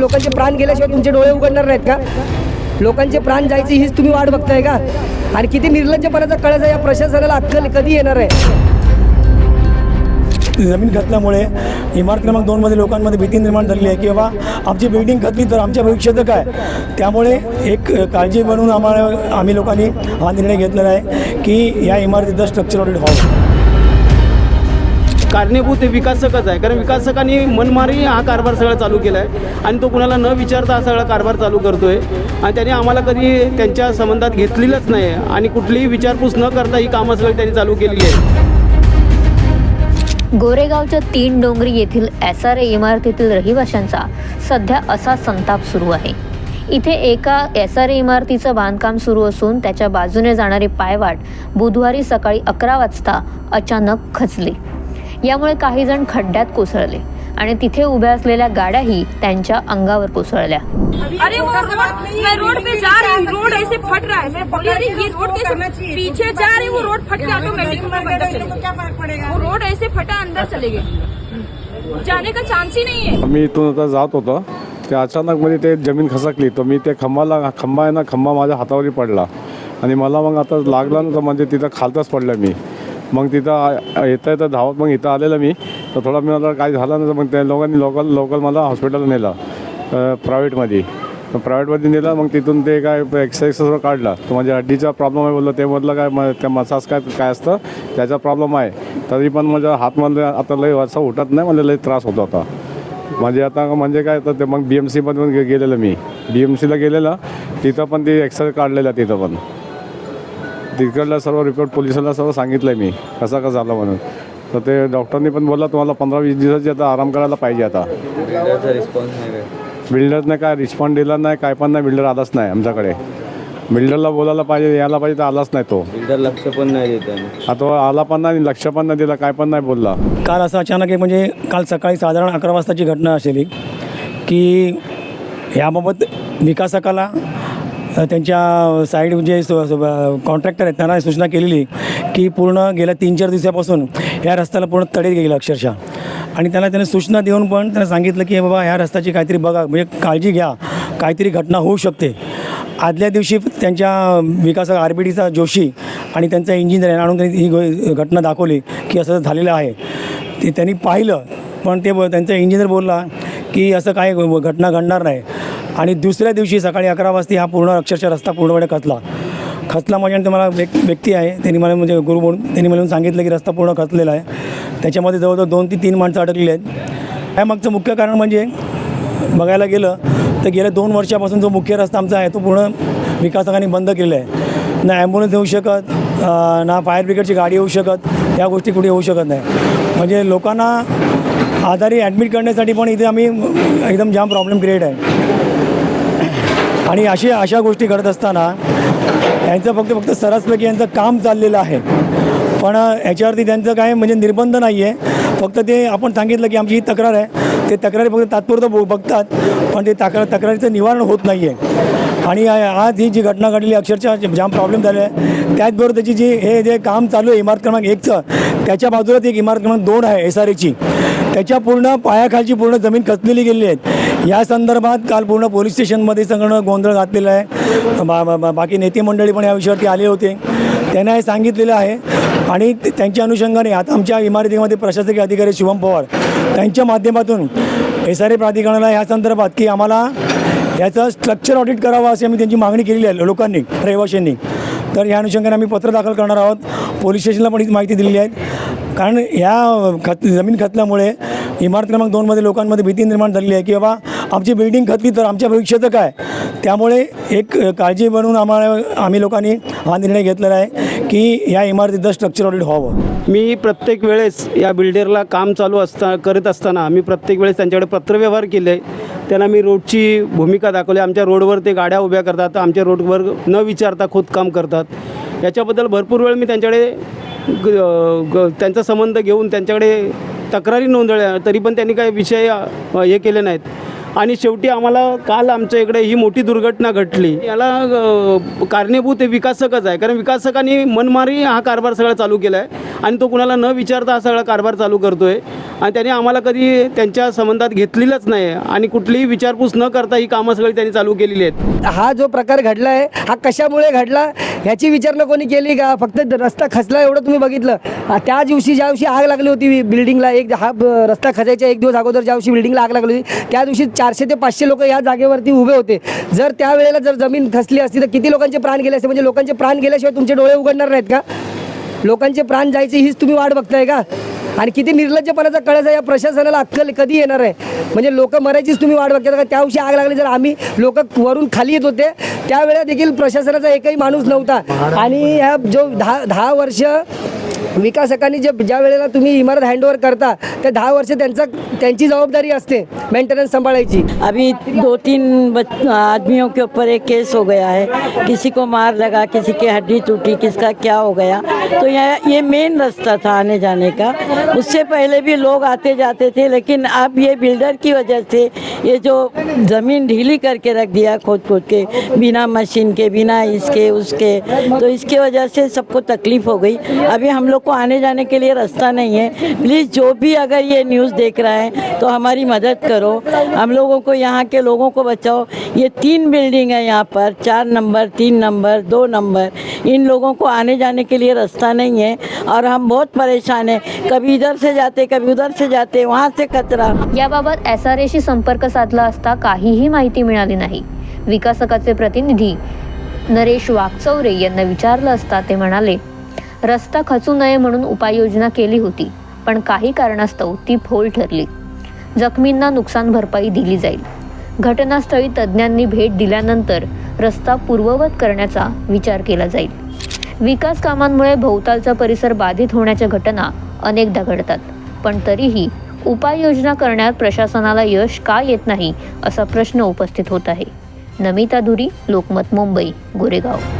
लोकांचे प्राण गेल्याशिवाय तुमचे डोळे उघडणार नाहीत का? लोकांचे प्राण जायची हीच तुम्ही वाट बघताय का? आणि किती निर्लज्जपणाचा कळस आहे या प्रशासनाला अक्कल कधी येणार आहे? जमीन खचल्यामुळे इमारत क्रमांक दोनमध्ये लोकांमध्ये भीती निर्माण झालेली आहे की बाबा आमची बिल्डिंग खचली तर आमच्या भविष्याचं काय? त्यामुळे एक काळजी म्हणून आम्हाला आम्ही लोकांनी हा निर्णय घेतलेला आहे की या इमारतीचं स्ट्रक्चर ऑडिट व्हावं कारणीभूत हे विकासकच आहे. कारण विकासकांनी मनमारी हा कारभार सगळा चालू केला आहे आणि तो कुणाला न विचारता हा सगळा कारभार चालू करतो आहे आणि त्यांनी आम्हाला कधी त्यांच्या संबंधात घेतलेलंच नाही. आहे आणि कुठलीही विचारपूस न करता ही कामं सगळी त्यांनी चालू केलेली आहे गोरेगावच्या तीन डोंगरी येथील एस आर ए इमारतीतील रहिवाशांचा सध्या असा संताप सुरू आहे. इथे एका एस आर ए इमारतीचं बांधकाम सुरू असून त्याच्या बाजूने जाणारी पायवाट बुधवारी सकाळी अकरा वाजता अचानक खचली. यामुळे काही जण खड्ड्यात कोसळले आणि तिथे उभ्या असलेल्या गाड्याही त्यांच्या अंगावर कोसळल्या. अरे वो रोड मैं रोड पे जा रही हूँ. रोड ऐसे फट रहा है. मैं बोली अरे ये रोड कैसे पीछे जा रही हूँ रोड फट के ऑटोमेटिक वो रोड ऐसे फटा अंदर चले गए। जाने का चांस ही नहीं है। मी इथून आता जात होतो. ते अचानक मध्ये ते जमीन खसकली. तर मी ते खंबाला खंबा आहे ना खंबा माझ्या हातावरही पडला. आणि मला मग आता लागला ना तर म्हणजे तिथं खालतच पडलं मी. मग तिथं येता येतं धावत मग इथं आलेलं मी. तर थोडा मी मला काय झालं ना मग त्या लोकांनी लोकल लोकल मला हॉस्पिटलला नेलं प्रायव्हेटमध्ये प्रायव्हेटमध्ये नेलं मग तिथून ते काय एक्सरसाइज सर्व काढला. तर माझ्या हड्डीचा प्रॉब्लेम आहे बोललं ते म्हटलं काय म त्या मसाज काय काय असतं? त्याचा प्रॉब्लेम आहे. तरी पण माझ्या हातमधलं आता लई असं उठत नाही मला लई त्रास होतो होता म्हणजे आता म्हणजे काय तर ते मग बी एम सीमधून गे गेलेलं मी. बी एम सीला गेलेलं तिथं पण ते एक्सरे काढलेलं तिथं पण. तिकडलं सर्व रिपोर्ट पोलिसाला सर्व सांगितलं मी. कसा का झाला म्हणून. तर ते डॉक्टरनी पण बोलला तुम्हाला पंधरा वीस दिवसाची आता आराम करायला पाहिजे आता. बिल्डरने काय? रिस्पॉन्स दिला नाही काय पण नाही बिल्डर आलाच नाही आमच्याकडे. बिल्डरला बोलायला पाहिजे यायला पाहिजे तर आलाच नाही तो. बिल्डर लक्ष पण नाही देत आहे आता तो आला पण नाही लक्ष पण नाही दिला काय पण नाही बोलला. काल असं अचानक एक म्हणजे काल सकाळी साधारण अकरा वाजताची घटना असेल की याबाबत विकासकाला त्यांच्या साईड जे कॉन्ट्रॅक्टर आहेत. त्यांना सूचना केलेली की पूर्ण गेल्या तीन चार दिवसापासून या रस्त्याला पूर्ण तडे गेलं अक्षरशः. आणि त्यांना त्याने सूचना देऊन पण त्यांना सांगितलं की बाबा ह्या रस्त्याची काहीतरी बघा म्हणजे काळजी घ्या. काहीतरी घटना होऊ शकते. आदल्या दिवशी त्यांच्या विकासक आर बी डीचा जोशी आणि त्यांचा इंजिनियर आणून त्यांनी ही घटना दाखवली की असं झालेलं आहे. ते त्यांनी पाहिलं पण ते ब- त्यांचा इंजिनियर बोलला की असं काय घटना घडणार नाही. आणि दुसऱ्या दिवशी सकाळी अकरा वाजता हा पूर्ण अक्षरशः रस्ता पूर्णपणे खचला. खचला म्हणजे मला एक व्यक्ती आहे. त्यांनी मला म्हणजे गुरु म्हणून त्यांनी मला सांगितलं की रस्ता पूर्ण खचलेला आहे. त्याच्यामध्ये जवळजवळ दोन ते तीन माणसं अडकलेली आहेत. यामागचं मुख्य कारण म्हणजे बघायला गेलं तर गेल्या दोन वर्षापासून जो मुख्य रस्ता आमचा आहे तो पूर्ण विकासकांनी बंद केलेला आहे. ना ॲम्ब्युलन्स येऊ शकत ना फायर ब्रिगेडची गाडी येऊ शकत या गोष्टी कुठे होऊ शकत नाही. म्हणजे लोकांना आजारी ॲडमिट करण्यासाठी पण इथे आम्ही एकदम जाम प्रॉब्लेम क्रिएट आहे. आणि अशी अशा गोष्टी घडत असताना यांचं फक्त फक्त सरसपैकी यांचं काम चाललेलं आहे. पण याच्यावरती त्यांचं काय म्हणजे निर्बंध नाही आहे फक्त ते आपण सांगितलं की आमची ही तक्रार आहे. ते तक्रारी फक्त तात्पुरतं बो- बघतात. पण ते तक्रार तक्रारीचं निवारण होत नाही आहे आणि आज ही जी घटना घडली अक्षरशः जाम प्रॉब्लेम झाले आहे. त्याचबरोबर त्याची जी हे जे काम चालू आहे इमारत क्रमांक एकचं त्याच्या बाजूलाच एक इमारत क्रमांक दोन आहे एस आर एची त्याच्या पूर्ण पायाखालची पूर्ण जमीन खचलेली गेलेली आहे या संदर्भात काल पूर्ण पोलीस स्टेशनमध्ये सगळं गोंधळ घातलेला आहे. बा- बा- बा- बाकी नेते मंडळी पण या विषयावरती आले होते. त्यांना हे सांगितलेलं आहे. आणि त्यांच्या अनुषंगाने आता आमच्या इमारतीमध्ये प्रशासकीय अधिकारी शिवम पवार त्यांच्या माध्यमातून एस आर ए प्राधिकरणाला या संदर्भात की आम्हाला याचं स्ट्रक्चर ऑडिट करावं अशी आम्ही त्यांची मागणी केलेली आहे लोकांनी रहिवाशांनी. तर या अनुषंगाने आम्ही पत्र दाखल करणार आहोत. पोलीस स्टेशनला पण ही माहिती दिलेली आहे. कारण या खत जमीन खतल्यामुळे इमारत क्रमांक दोनमध्ये लोकांमध्ये भीती निर्माण झालेली आहे की बाबा आमची बिल्डिंग खचली तर आमच्या भविष्याचं काय? त्यामुळे एक काळजी बनवून आम्हाला आम्ही लोकांनी हा निर्णय घेतलेला आहे की या इमारतीचं स्ट्रक्चर ऑडिट व्हावं. मी प्रत्येक वेळेस या बिल्डरला काम चालू असता करत असताना मी प्रत्येक वेळेस त्यांच्याकडे पत्रव्यवहार केले. त्यांना मी रोडची भूमिका दाखवली. आमच्या रोडवर ते गाड्या उभ्या करतात आमच्या रोडवर न विचारता खोदकाम करतात. याच्याबद्दल भरपूर वेळ मी त्यांच्याकडे ग- ग- त्यांचा संबंध घेऊन त्यांच्याकडे तक्रारी नोंदवल्या तरी पण त्यांनी काही विषय हे केले नाहीत. आणि शेवटी आम्हाला काल आमच्या इकडे ही मोठी दुर्घटना घडली याला कारणीभूत हे विकासकच आहे. कारण विकासकांनी मनमारी हा कारभार सगळा चालू केला आहे आणि तो कुणाला न विचारता हा सगळा कारभार चालू करतो आहे आणि त्याने आम्हाला कधी त्यांच्या संबंधात घेतलेलंच नाही. आणि कुठलीही विचारपूस न करता ही कामं सगळी त्यांनी चालू केलेली आहेत. हा जो प्रकार घडला आहे हा कशामुळे घडला? ह्याची विचारणा कोणी केली का? फक्त रस्ता खचला एवढं तुम्ही बघितलं. त्या दिवशी ज्या दिवशी आग लागली होती बिल्डिंगला एक हा रस्ता खचायच्या एक दिवस अगोदर ज्या दिवशी बिल्डिंगला आग लागली होती त्या दिवशी चारशे ते पाचशे लोक या जागेवरती उभे होते. जर त्यावेळेला जर जमीन खचली असती तर किती लोकांचे प्राण गेले असते? म्हणजे लोकांचे प्राण गेल्याशिवाय तुमचे डोळे उघडणार नाहीत का? लोकांचे प्राण जायचे हीच तुम्ही वाट बघताय का? आणि किती निर्लज्जपणाचा कळायचा या प्रशासनाला अक्कल कधी येणार आहे? म्हणजे लोक मरायचीच तुम्ही वाट बघता का? त्या दिवशी आग लागली जर आम्ही लोक वरून खाली येत होते त्यावेळेला देखील प्रशासनाचा एकही माणूस नव्हता. आणि ह्या जो दहा दहा वर्ष विकासकांनी जे ज्या वेळेला तुम्ही इमारत हँडओव्हर करता त्या दहा वर्ष त्यांचा त्यांची जबाबदारी असते मेंटेनन्स सांभाळायची. अभी दो तीन आदमियों के ऊपर एक केस हो गया है। किसी को मार लगा किसी की हड्डी टूटी किसका क्या हो गया? तो यह ये मेन रास्ता था आने जाने का। उससे पहले भी लोग आते जाते थे, लेकिन अब ये बिल्डर की वजह से ये जो ज़मीन ढीली करके रख दिया खोद खोद के, बिना मशीन के, बिना इसके, उसके तो इसके वजह से सबको तकलीफ़ हो गई। अभी हम लोग को आने जाने के लिए रास्ता नहीं है। प्लीज़ जो भी अगर ये न्यूज़ देख रहा है तो हमारी मदद करो। हम लोगों को, यहाँ के लोगों को बचाओ। ये तीन बिल्डिंग है यहाँ पर, चार नंबर तीन नंबर दो नंबर इन लोगों को आने जाने के लिए रास्ता नहीं है और हम बहुत परेशान हैं। कभी इधर से जाते कभी उधर से जाते वहाँ से कचरा याबाबत एस आर एशी संपर्क साधला असता काहीही माहिती मिळाली नाही. विकासकाचे प्रतिनिधी नरेश वाकचौरे यांना विचारलं असता ते म्हणाले रस्ता खचू नये म्हणून उपाययोजना केली होती पण काही कारणास्तव ती फोल ठरली. जखमींना नुकसान भरपाई दिली जाईल. घटनास्थळी तज्ज्ञांनी भेट दिल्यानंतर रस्ता पूर्ववत करण्याचा विचार केला जाईल. विकास कामांमुळे भोवतालचा परिसर बाधित होण्याच्या घटना अनेकदा घडतात. पण तरीही उपाययोजना करण्यात प्रशासनाला यश का येत नाही असा प्रश्न उपस्थित होत आहे. नमिता धुरी लोकमत मुंबई गोरेगाव.